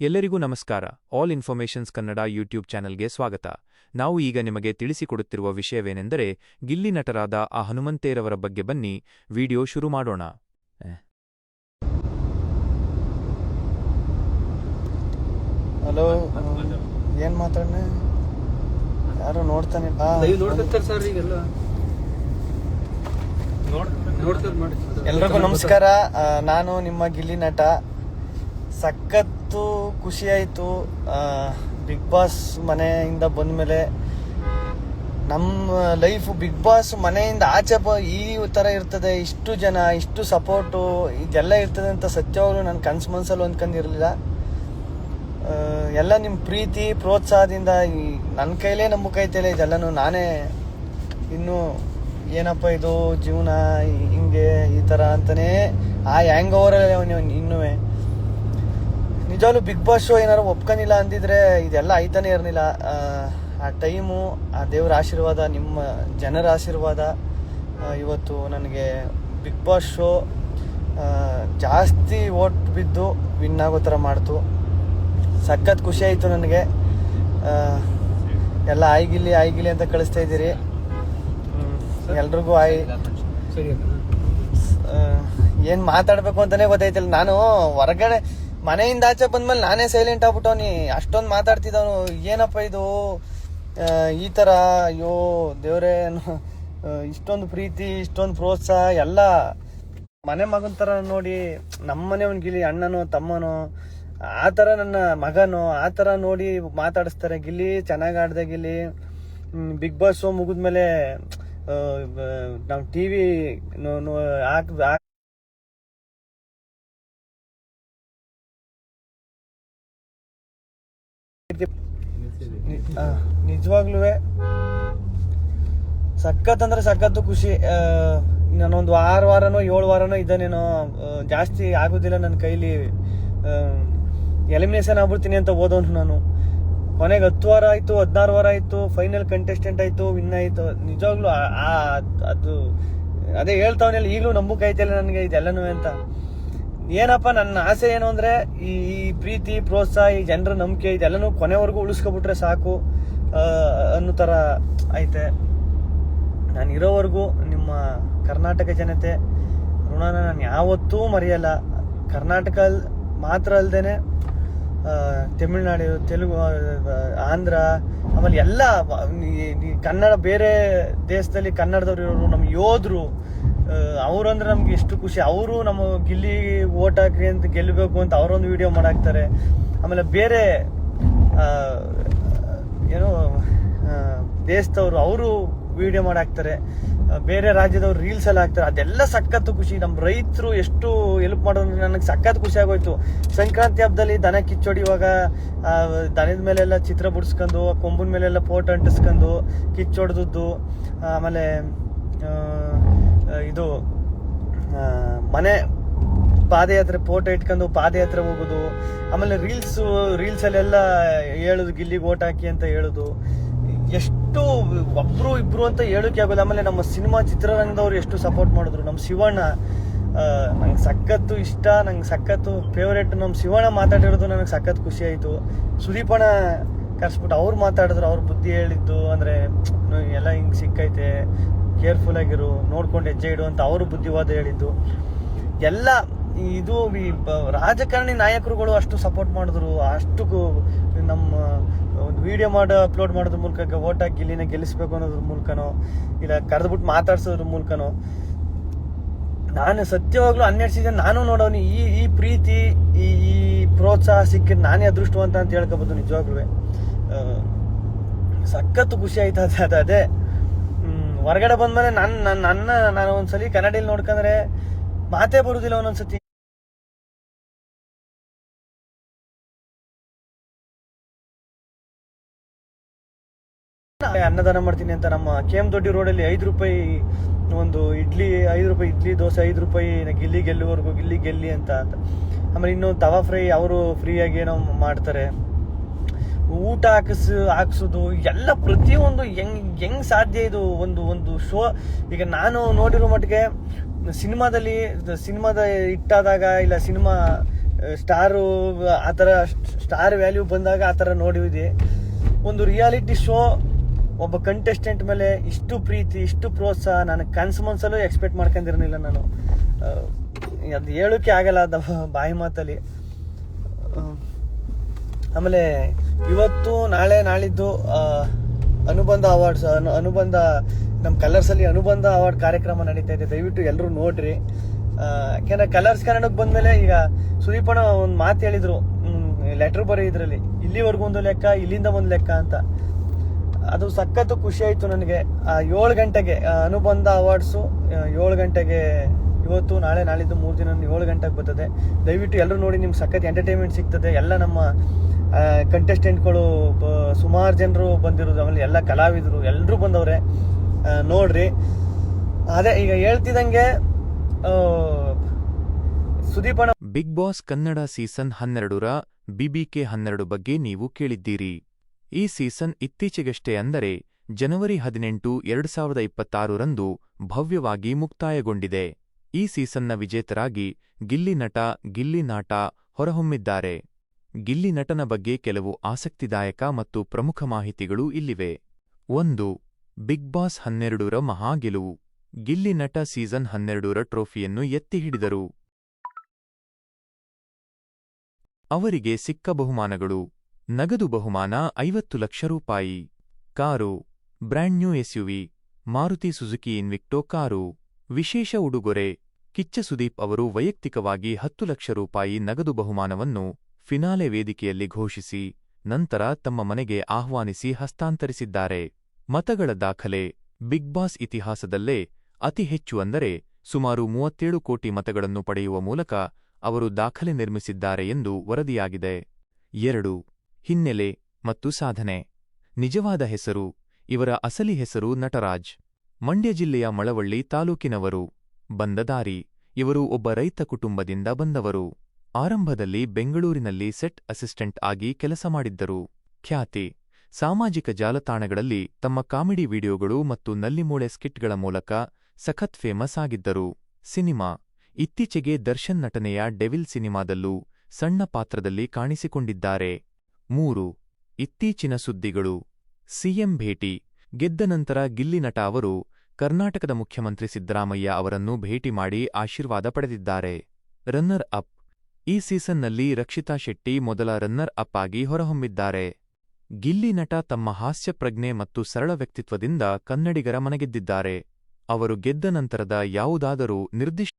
ಎಲ್ಲರಿಗೂ ನಮಸ್ಕಾರ. All informations Kannada YouTube ಚಾನೆಲ್ಗೆ ಸ್ವಾಗತ. ನಾವು ಈಗ ನಿಮಗೆ ತಿಳಿಸಿಕೊಡುತ್ತಿರುವ ವಿಷಯವೇನೆಂದರೆ ಗಿಲ್ಲಿ ನಟರಾದ ಆ ಹನುಮಂತೇರವರ ಬಗ್ಗೆ ಬನ್ನಿ. ವಿಡಿಯೋ ಶುರು ಮಾಡೋಣ. ಹಲೋ ಏನ್ ಮಾತಾಡ್ನೆ? ಯಾರು ನೋಡ್ತಾನೆ ಎಲ್ರಿಗೂ ನಮಸ್ಕಾರ. ನಾನು ನಿಮ್ಮ ಗಿಲ್ಲಿ ನಟ. ಸಖತ್ತು ಖುಷಿ ಆಯ್ತು. ಬಿಗ್ ಬಾಸ್ ಮನೆಯಿಂದ ಬಂದ ಮೇಲೆ ನಮ್ಮ ಲೈಫ್ ಬಿಗ್ ಬಾಸ್ ಮನೆಯಿಂದ ಆಚೆ ಬ, ಈ ಥರ ಇರ್ತದೆ, ಇಷ್ಟು ಜನ, ಇಷ್ಟು ಸಪೋರ್ಟು ಇದೆಲ್ಲ ಇರ್ತದೆ ಅಂತ ಸತ್ಯವಾಗ್ಲೂ ನನ್ನ ಕನ್ಸು ಮನ್ಸಲ್ಲಿ ಅಂದ್ಕೊಂಡಿರಲಿಲ್ಲ ಎಲ್ಲ ನಿಮ್ಮ ಪ್ರೀತಿ, ಪ್ರೋತ್ಸಾಹದಿಂದ ಈ ನನ್ನ ಕೈಲೇ ನಂಬಕೈತಲ್ಲ ಇದೆಲ್ಲನೂ ನಾನೇ ಇನ್ನೂ ಏನಪ್ಪ ಇದು, ಜೀವನ, ಹಿಂಗೆ ಈ ಥರ ಅಂತಲೇ ಆ ಹ್ಯಾಂಗ್ ಓವರ್ ಇನ್ನೂ ನಿಜವಾಗ್ಲೂ ಬಿಗ್ ಬಾಸ್ ಶೋ ಏನಾರು ಒಪ್ಕೊಂಡಿಲ್ಲ ಅಂದಿದ್ರೆ ಇದೆಲ್ಲ ಆಯ್ತಾನೆ ಇರಲಿಲ್ಲ. ಆ ಟೈಮು ಆ ದೇವರ ಆಶೀರ್ವಾದ ನಿಮ್ಮ ಜನರ ಆಶೀರ್ವಾದ ಇವತ್ತು ನನಗೆ ಬಿಗ್ ಬಾಸ್ ಶೋ ಜಾಸ್ತಿ ಓಟ್ ಬಿದ್ದು ವಿನ್ ಆಗೋ ಥರ ಮಾಡ್ತು. ಸಖತ್ ಖುಷಿ ಆಯಿತು ನನಗೆ. ಎಲ್ಲ ಆಯ್ಗಿಲಿ ಆಯ್ಗಿಲಿ ಅಂತ ಕಳಿಸ್ತಾ ಇದ್ದೀರಿ. ಎಲ್ರಿಗೂ ಆಯ್ ಸರಿ ಏನು ಮಾತಾಡಬೇಕು ಅಂತಲೇ ಗೊತ್ತಾಯ್ತಿಲ್ಲ. ನಾನು ಹೊರಗಡೆ ಮನೆಯಿಂದ ಆಚೆ ಬಂದ್ಮೇಲೆ ನಾನೇ ಸೈಲೆಂಟ್ ಆಗ್ಬಿಟ್ಟವನಿ ಅಷ್ಟೊಂದು ಮಾತಾಡ್ತಿದ್ದವನು, ಏನಪ್ಪ ಇದು? ಈ ಥರ ಅಯ್ಯೋ, ದೇವರೇ ಇಷ್ಟೊಂದು ಪ್ರೀತಿ, ಇಷ್ಟೊಂದು ಪ್ರೋತ್ಸಾಹ, ಎಲ್ಲ. ಮನೆ ಮಗನ ಥರ ನೋಡಿ ನಮ್ಮನೆ ಗಿಲಿ ಅಣ್ಣನೋ, ತಮ್ಮನೋ, ಆ ಥರ ನನ್ನ ಮಗನೋ, ಆ ಥರ ನೋಡಿ ಮಾತಾಡಿಸ್ತಾರೆ. ಗಿಲ್ಲಿ ಚೆನ್ನಾಗಿ ಆಡ್ದೆ ಗಿಲ್ಲಿ ಬಿಗ್ ಬಾಸು ಮುಗಿದ್ಮೇಲೆ ನಾವು ಟಿ ವಿ ಹಾಕ್ ನಿಜವಾಗ್ಲೂ ಸಖತ್ ಅಂದ್ರೆ ಸಖತ್ತು ಖುಷಿ. ನಾನೊಂದು ಆರು ವಾರನೋ ಏಳು ವಾರನೋ ಇದ್ದಾನೇನೋ ಜಾಸ್ತಿ ಆಗೋದಿಲ್ಲ ನನ್ನ ಕೈಲಿ. ಎಲಿಮಿನೇಷನ್ ಆಗ್ಬಿಡ್ತೀನಿ ಅಂತ ಓದೋನು ನಾನು. ಕೊನೆಗೆ ಹತ್ತು ವಾರ ಆಯ್ತು, ಹದಿನಾರು ವಾರ ಆಯ್ತು ಫೈನಲ್ ಕಂಟೆಸ್ಟೆಂಟ್ ಆಯ್ತು ವಿನ್ ಆಯ್ತು. ನಿಜವಾಗ್ಲೂ ಅದು, ಅದೇ ಹೇಳ್ತಾವನೆಲ್ಲ ಈಗಲೂ ನಂಬುಕ್ ನನಗೆ ಇದೆಲ್ಲನೂ ಅಂತ. ಏನಪ್ಪ, ನನ್ನ ಆಸೆ ಏನು ಅಂದ್ರೆ ಈ ಪ್ರೀತಿ, ಪ್ರೋತ್ಸಾಹ, ಈ ಜನರ ನಂಬಿಕೆ, ಇದೆಲ್ಲನೂ ಕೊನೆವರೆಗೂ ಉಳಿಸ್ಕೊಬಿಟ್ರೆ ಸಾಕು ಅನ್ನೋ ಥರ ಐತೆ. ನಾನು ಇರೋವರೆಗೂ ನಿಮ್ಮ ಕರ್ನಾಟಕ ಜನತೆ, ಋಣನ ನಾನು ಯಾವತ್ತೂ ಮರೆಯಲ್ಲ. ಕರ್ನಾಟಕ ಮಾತ್ರ ಅಲ್ಲದೇನೆ ತಮಿಳ್ನಾಡು, ತೆಲುಗು ಆಂಧ್ರ, ಆಮೇಲೆ ಎಲ್ಲ ಕನ್ನಡ ಬೇರೆ ದೇಶದಲ್ಲಿ ಕನ್ನಡದವ್ರು ಇರೋರು ನಮ್ಮ ಯೋಧರು ಅವ್ರಂದ್ರೆ ನಮ್ಗೆ ಎಷ್ಟು ಖುಷಿ. ಅವರು ನಮ್ಮ ಗಿಲ್ಲಿ ಓಟ್ ಹಾಕ್ರಿ ಅಂತ ಗೆಲ್ಲಬೇಕು ಅಂತ ಅವರೊಂದು ವಿಡಿಯೋ ಮಾಡಾಕ್ತಾರೆ. ಆಮೇಲೆ ಬೇರೆ ಏನು ದೇಶದವ್ರು ಅವರು ವಿಡಿಯೋ ಮಾಡಾಕ್ತಾರೆ. ಬೇರೆ ರಾಜ್ಯದವ್ರು ರೀಲ್ಸ್ ಎಲ್ಲ ಹಾಕ್ತಾರೆ. ಅದೆಲ್ಲ ಸಖತ್ತು ಖುಷಿ. ನಮ್ಮ ರೈತರು ಎಷ್ಟು ಹೆಲ್ಪ್ ಮಾಡೋದು ನನಗೆ ಸಖತ್ ಖುಷಿ ಆಗೋಯ್ತು. ಸಂಕ್ರಾಂತಿ ಹಬ್ಬದಲ್ಲಿ ದನ ಕಿಚ್ಚೋಡಿ ಇವಾಗ ದನದ ಮೇಲೆಲ್ಲ ಚಿತ್ರ ಬಿಡಿಸ್ಕೊಂಡು, ಕೊಂಬಿನ ಮೇಲೆಲ್ಲ ಫೋಟೋ ಅಂಟಿಸ್ಕೊಂಡು, ಕಿಚ್ಚೊಡ್ದದ್ದು, ಆಮೇಲೆ ಇದು ಮನೆ ಪಾದಯಾತ್ರೆ ಫೋಟೋ ಇಟ್ಕೊಂಡು ಪಾದಯಾತ್ರೆ ಹೋಗೋದು, ಆಮೇಲೆ ರೀಲ್ಸ್ ರೀಲ್ಸಲ್ಲೆಲ್ಲ ಹೇಳುದು, ಗಿಲ್ಲಿಗೆ ಓಟ್ ಹಾಕಿ ಅಂತ ಹೇಳೋದು. ಎಷ್ಟು ಒಬ್ರು ಇಬ್ರು ಅಂತ ಹೇಳೋಕೆ ಆಗೋಲ್ಲ. ಆಮೇಲೆ ನಮ್ಮ ಸಿನಿಮಾ ಚಿತ್ರರಂಗದವ್ರು ಎಷ್ಟು ಸಪೋರ್ಟ್ ಮಾಡಿದ್ರು. ನಮ್ಮ ಶಿವಣ್ಣ ನಂಗೆ ಸಖತ್ತು ಇಷ್ಟ, ನಂಗೆ ಸಖತ್ತು ಫೇವ್ರೇಟ್ ನಮ್ಮ ಶಿವಣ್ಣ ಮಾತಾಡಿರೋದು ನನಗೆ ಸಖತ್ ಖುಷಿ ಆಯಿತು. ಸುದೀಪಣ್ಣ ಕರ್ಸ್ಬಿಟ್ಟು ಅವ್ರು ಮಾತಾಡಿದ್ರು, ಅವ್ರ ಬುದ್ಧಿ ಹೇಳಿದ್ದು, ಅಂದರೆ ಎಲ್ಲ ಹಿಂಗೆ ಸಿಕ್ಕೈತೆ. ಕೇರ್ಫುಲ್ ಆಗಿರು, ನೋಡ್ಕೊಂಡು ಹೆಜ್ಜೆ ಇಡು ಅಂತ ಅವರು ಬುದ್ಧಿವಾದ ಹೇಳಿದ್ದು. ಎಲ್ಲ ಇದು ರಾಜಕಾರಣಿ ನಾಯಕರುಗಳು ಅಷ್ಟು ಸಪೋರ್ಟ್ ಮಾಡಿದ್ರು. ಅಷ್ಟು ನಮ್ಮ, ಒಂದು ವಿಡಿಯೋ ಮಾಡಿ ಅಪ್ಲೋಡ್ ಮಾಡೋದ್ರ ಮೂಲಕ ಓಟ್ ಹಾಕಿ ಇಲ್ಲಿನ ಗೆಲ್ಲಿಸ್ಬೇಕು ಅನ್ನೋದ್ರ ಮೂಲಕನೋ, ಇಲ್ಲ ಕರೆದ್ಬಿಟ್ಟು ಮಾತಾಡ್ಸೋದ್ರ ಮೂಲಕನೋ, ನಾನು ಸತ್ಯವಾಗ್ಲೂ ಹನ್ನೆರಡು ಸೀಸನ್ ನಾನು ನೋಡೋನಿ ಈ ಈ ಪ್ರೀತಿ, ಈ ಈ ಪ್ರೋತ್ಸಾಹ ಸಿಕ್ಕಿದ್ರೆ ನಾನೇ ಅದೃಷ್ಟವಂತ ಅಂತ ಹೇಳ್ಕೋಬೋದು ನಿಜವಾಗ್ಲೂ ಸಖತ್ತು ಖುಷಿ ಆಯ್ತು ಅದು ಅದು. ಹೊರಗಡೆ ಬಂದ್ಮೇಲೆ ನನ್ನ ನನ್ನ, ನಾನು ಒಂದ್ಸಲಿ ಕನ್ನಡಿಯಲ್ಲಿ ನೋಡ್ಕೊಂಡ್ರೆ ಮಾತೇ ಬರುದಿಲ್ಲ ಒಂದೊಂದ್ಸತಿ. ಅನ್ನದಾನ ಮಾಡ್ತೀನಿ ಅಂತ ನಮ್ಮ ಕೆ ಎಂ ದೊಡ್ಡಿ ರೋಡಲ್ಲಿ ಐದು ರೂಪಾಯಿ ಒಂದು ಇಡ್ಲಿ, ಐದು ರೂಪಾಯಿ ಇಡ್ಲಿ, ದೋಸೆ ಐದು ರೂಪಾಯಿ ಗಿಲ್ಲಿ ಗೆಲ್ಲುವರೆಗೂ ಗಿಲ್ಲಿ ಗೆಲ್ಲಿ ಅಂತ ಅಂತ. ಆಮೇಲೆ ಇನ್ನೊಂದು ತವಾ ಫ್ರೈ, ಅವರು ಫ್ರೀಯಾಗಿ ಏನೋ ಮಾಡ್ತಾರೆ. ಊಟ ಹಾಕಿಸ್, ಹಾಕ್ಸೋದು, ಎಲ್ಲ ಪ್ರತಿಯೊಂದು ಹೆಂಗ್ ಹೆಂಗ್ ಸಾಧ್ಯ ಇದು ಒಂದು ಒಂದು ಶೋ ಈಗ ನಾನು ನೋಡಿರೋ ಮಟ್ಟಿಗೆ ಸಿನಿಮಾದಲ್ಲಿ, ಸಿನಿಮಾದ ಇಟ್ಟಾದಾಗ ಇಲ್ಲ ಸಿನಿಮಾ ಸ್ಟಾರು, ಆ ಥರ ಸ್ಟಾರ್ ವ್ಯಾಲ್ಯೂ ಬಂದಾಗ ಆ ಥರ ನೋಡಿದ್ವಿ. ಒಂದು ರಿಯಾಲಿಟಿ ಶೋ, ಒಬ್ಬ ಕಂಟೆಸ್ಟೆಂಟ್ ಮೇಲೆ ಇಷ್ಟು ಪ್ರೀತಿ, ಇಷ್ಟು ಪ್ರೋತ್ಸಾಹ, ನಾನು ಕನ್ಸು ಮನ್ಸಲ್ಲೂ ಎಕ್ಸ್ಪೆಕ್ಟ್ ಮಾಡ್ಕೊಂಡಿರಲಿಲ್ಲ ನಾನು. ಅದು ಹೇಳೋಕ್ಕೆ ಆಗಲ್ಲ ಅದು ಬಾಯಿ ಮಾತಲ್ಲಿ. ಆಮೇಲೆ ಇವತ್ತು, ನಾಳೆ, ನಾಳಿದ್ದು ಅನುಬಂಧ ಅವಾರ್ಡ್ಸ್, ಅನು, ಅನುಬಂಧ ನಮ್ಮ ಕಲರ್ಸಲ್ಲಿ ಅನುಬಂಧ ಅವಾರ್ಡ್ ಕಾರ್ಯಕ್ರಮ ನಡೀತಾ ಇದೆ. ದಯವಿಟ್ಟು ಎಲ್ಲರೂ ನೋಡ್ರಿ. ಯಾಕೆಂದರೆ ಕಲರ್ಸ್ ಕನ್ನಡಕ್ಕೆ ಬಂದಮೇಲೆ ಈಗ ಸುದೀಪಣ ಒಂದು ಮಾತು ಹೇಳಿದರು. ಲೆಟರ್ ಬರೀ ಇದರಲ್ಲಿ. ಇಲ್ಲಿವರೆಗೂ ಒಂದು ಲೆಕ್ಕ, ಇಲ್ಲಿಂದ ಒಂದು ಲೆಕ್ಕ ಅಂತ. ಅದು ಸಖತ್ತು ಖುಷಿ ಆಯಿತು ನನಗೆ. ಏಳು ಗಂಟೆಗೆ ಅನುಬಂಧ ಅವಾರ್ಡ್ಸು ಏಳು ಗಂಟೆಗೆ ಇವತ್ತು, ನಾಳೆ, ನಾಳಿದ್ದು ಮೂರು ದಿನ ಏಳು ಗಂಟೆಗೆ ಬರ್ತದೆ. ದಯವಿಟ್ಟು ಎಲ್ಲರೂ ನೋಡಿ, ನಿಮ್ಗೆ ಸಖತ್ ಎಂಟರ್ಟೈನ್ಮೆಂಟ್ ಸಿಗ್ತದೆ. ಎಲ್ಲ ನಮ್ಮ ಕಂಟೆಸ್ಟೆಂಟ್ಗಳು ಸುಮಾರು ಜನರು ಬಂದಿರೋದು, ಆಮೇಲೆ ಎಲ್ಲ ಕಲಾವಿದರು ಎಲ್ಲರೂ ಬಂದವ್ರೆ. ನೋಡ್ರಿ. ಅದೇ, ಈಗ ಹೇಳ್ತಿದ್ದಂಗೆ Sudeep Bigg Boss Kannada season ಹನ್ನೆರಡರ ಬಿಬಿಕೆ ಹನ್ನೆರಡು ಬಗ್ಗೆ ನೀವು ಕೇಳಿದ್ದೀರಿ. ಈ ಸೀಸನ್ ಇತ್ತೀಚೆಗಷ್ಟೇ ಅಂದರೆ ಜನವರಿ ಹದಿನೆಂಟು, ಎರಡು ಸಾವಿರದ ಇಪ್ಪತ್ತಾರರಂದು ಭವ್ಯವಾಗಿ ಮುಕ್ತಾಯಗೊಂಡಿದೆ. ಈ ಸೀಸನ್ನ ವಿಜೇತರಾಗಿ ಗಿಲ್ಲಿ ನಟ, ಗಿಲ್ಲಿ ನಾಟ ಹೊರಹೊಮ್ಮಿದ್ದಾರೆ. ಗಿಲ್ಲಿ ನಟನ ಬಗ್ಗೆ ಕೆಲವು ಆಸಕ್ತಿದಾಯಕ ಮತ್ತು ಪ್ರಮುಖ ಮಾಹಿತಿಗಳು ಇಲ್ಲಿವೆ. ಒಂದು, ಬಿಗ್ ಬಾಸ್ ಹನ್ನೆರಡರ ಮಹಾಗೆಲುವು ಗಿಲ್ಲಿ ನಟ ಸೀಸನ್ ಹನ್ನೆರಡರ ಟ್ರೋಫಿಯನ್ನು ಎತ್ತಿಹಿಡಿದರು. ಅವರಿಗೆ ಸಿಕ್ಕ ಬಹುಮಾನಗಳು. ನಗದು ಬಹುಮಾನ ಐವತ್ತು ಲಕ್ಷ ರೂಪಾಯಿ. Car, brand new SUV, Maruti Suzuki Invicto car. ವಿಶೇಷ ಉಡುಗೊರೆ. ಕಿಚ್ಚ ಸುದೀಪ್ ಅವರು ವೈಯಕ್ತಿಕವಾಗಿ ಹತ್ತು ಲಕ್ಷ ರೂಪಾಯಿ ನಗದು ಬಹುಮಾನವನ್ನು ಫಿನಾಲೆ ವೇದಿಕೆಯಲ್ಲಿ ಘೋಷಿಸಿ, ನಂತರ ತಮ್ಮ ಮನೆಗೆ ಆಹ್ವಾನಿಸಿ ಹಸ್ತಾಂತರಿಸಿದ್ದಾರೆ. ಮತಗಳ ದಾಖಲೆ, ಬಿಗ್ ಬಾಸ್ ಇತಿಹಾಸದಲ್ಲೇ ಅತಿ ಹೆಚ್ಚು ಅಂದರೆ ಸುಮಾರು ಮೂವತ್ತೇಳು ಕೋಟಿ ಮತಗಳನ್ನು ಪಡೆಯುವ ಮೂಲಕ ಅವರು ದಾಖಲೆ ನಿರ್ಮಿಸಿದ್ದಾರೆ ಎಂದು ವರದಿಯಾಗಿದೆ. ಎರಡು. ಹಿನ್ನೆಲೆ ಮತ್ತು ಸಾಧನೆ. ನಿಜವಾದ ಹೆಸರು, ಇವರ ಅಸಲಿ ಹೆಸರು ನಟರಾಜ್. ಮಂಡ್ಯ ಜಿಲ್ಲೆಯ ಮಳವಳ್ಳಿ ತಾಲೂಕಿನವರು. ಬಂದ ದಾರಿ, ಇವರು ಒಬ್ಬ ರೈತ ಕುಟುಂಬದಿಂದ ಬಂದವರು. ಆರಂಭದಲ್ಲಿ ಬೆಂಗಳೂರಿನಲ್ಲಿ ಸೆಟ್ ಅಸಿಸ್ಟೆಂಟ್ ಆಗಿ ಕೆಲಸ ಮಾಡಿದ್ದರು. ಖ್ಯಾತಿ, ಸಾಮಾಜಿಕ ಜಾಲತಾಣಗಳಲ್ಲಿ ತಮ್ಮ ಕಾಮಿಡಿ ವಿಡಿಯೋಗಳು ಮತ್ತು ನಲ್ಲಿಮೂಳೆ ಸ್ಕಿಟ್ಗಳ ಮೂಲಕ ಸಖತ್ ಫೇಮಸ್ ಆಗಿದ್ದರು. ಸಿನಿಮಾ, ಇತ್ತೀಚೆಗೆ ದರ್ಶನ್ ನಟನೆಯ ಡೆವಿಲ್ ಸಿನಿಮಾದಲ್ಲೂ ಸಣ್ಣ ಪಾತ್ರದಲ್ಲಿ ಕಾಣಿಸಿಕೊಂಡಿದ್ದಾರೆ. ಮೂರು, ಇತ್ತೀಚಿನ ಸುದ್ದಿಗಳು. ಸಿಎಂ ಭೇಟಿ, ಗೆದ್ದ ನಂತರ ಗಿಲ್ಲಿ ನಟ ಅವರು ಕರ್ನಾಟಕದ ಮುಖ್ಯಮಂತ್ರಿ ಸಿದ್ದರಾಮಯ್ಯ ಅವರನ್ನು ಭೇಟಿ ಮಾಡಿ ಆಶೀರ್ವಾದ ಪಡೆದಿದ್ದಾರೆ. ರನ್ನರ್ ಅಪ್ ಈ ಸೀಸನ್ನಲ್ಲಿ ರಕ್ಷಿತಾ ಶೆಟ್ಟಿ ಮೊದಲ ರನ್ನರ್ ಅಪ್ ಆಗಿ ಹೊರಹೊಮ್ಮಿದ್ದಾರೆ. ಗಿಲ್ಲಿ ನಟ ತಮ್ಮ ಹಾಸ್ಯ ಪ್ರಜ್ಞೆ ಮತ್ತು ಸರಳ ವ್ಯಕ್ತಿತ್ವದಿಂದ ಕನ್ನಡಿಗರ ಮನಗೆದ್ದಿದ್ದಾರೆ. ಅವರು ಗೆದ್ದ ನಂತರದ ಯಾವುದಾದರೂ ನಿರ್ದಿಷ್ಟ